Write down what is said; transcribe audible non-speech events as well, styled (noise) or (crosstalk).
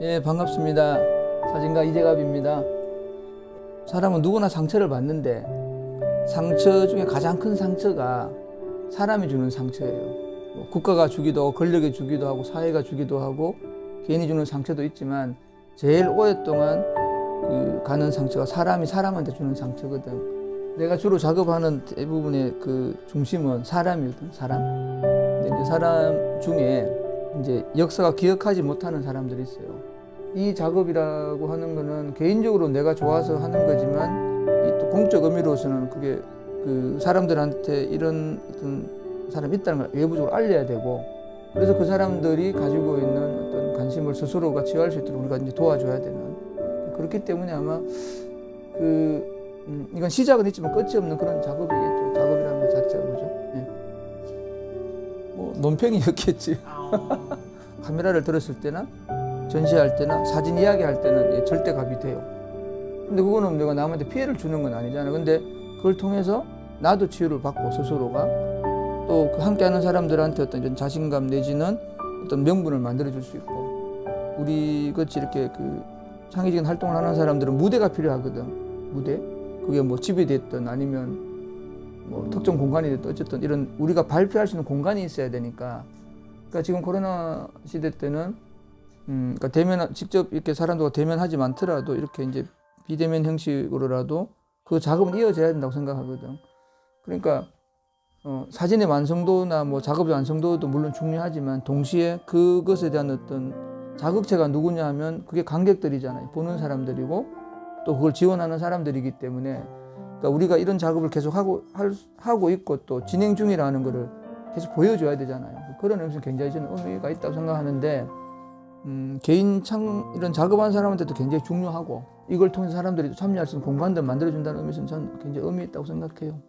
예, 반갑습니다. 사진가 이재갑입니다. 사람은 누구나 상처를 받는데 상처 중에 가장 큰 상처가 사람이 주는 상처예요. 뭐 국가가 주기도 하고 권력이 주기도 하고 사회가 주기도 하고 개인이 주는 상처도 있지만 제일 오랫동안 그 가는 상처가 사람이 사람한테 주는 상처거든. 내가 주로 작업하는 대부분의 그 중심은 사람이거든. 사람. 근데 이제 사람 중에 이제 역사가 기억하지 못하는 사람들이 있어요. 이 작업이라고 하는 거는 개인적으로 내가 좋아서 하는 거지만 이또 공적 의미로서는 그게 그 사람들한테 이런 어떤 사람이 있다는 걸 외부적으로 알려야 되고 그래서 그 사람들이 가지고 있는 어떤 관심을 스스로가 치유할 수 있도록 우리가 이제 도와줘야 되는 그렇기 때문에 아마 그 음, 이건 시작은 있지만 끝이 없는 그런 작업이겠죠. 작업이라는 것 자체가 그죠. 예. 뭐 논평이었겠지. (laughs) 카메라를 들었을 때나 전시할 때나 사진 이야기할 때는 예, 절대 갑이 돼요. 근데 그거는 내가 남한테 피해를 주는 건 아니잖아. 근데 그걸 통해서 나도 치유를 받고 스스로가 또 그 함께하는 사람들한테 어떤 자신감 내지는 어떤 명분을 만들어 줄 수 있고 우리 같이 이렇게 그 창의적인 활동을 하는 사람들은 무대가 필요하거든. 무대. 그게 뭐 집이 됐든 아니면 뭐 특정 공간이 됐든 어쨌든 이런 우리가 발표할 수 있는 공간이 있어야 되니까 그러니까 지금 코로나 시대 때는 음, 그러니까 대면 직접 이렇게 사람들과 대면하지 않더라도 이렇게 이제 비대면 형식으로라도 그 작업은 이어져야 된다고 생각하거든. 그러니까 어, 사진의 완성도나 뭐 작업의 완성도도 물론 중요하지만 동시에 그것에 대한 어떤 자극체가 누구냐 하면 그게 관객들이잖아요. 보는 사람들이고 또 그걸 지원하는 사람들이기 때문에 그러니까 우리가 이런 작업을 계속 하고 할, 하고 있고 또 진행 중이라는 거를 계속 보여줘야 되잖아요. 그런 의미에서 굉장히 저는 의미가 있다고 생각하는데 음, 개인 창 이런 작업한 사람한테도 굉장히 중요하고 이걸 통해서 사람들이 참여할 수 있는 공간들 만들어준다는 의미에서는 저는 굉장히 의미 있다고 생각해요.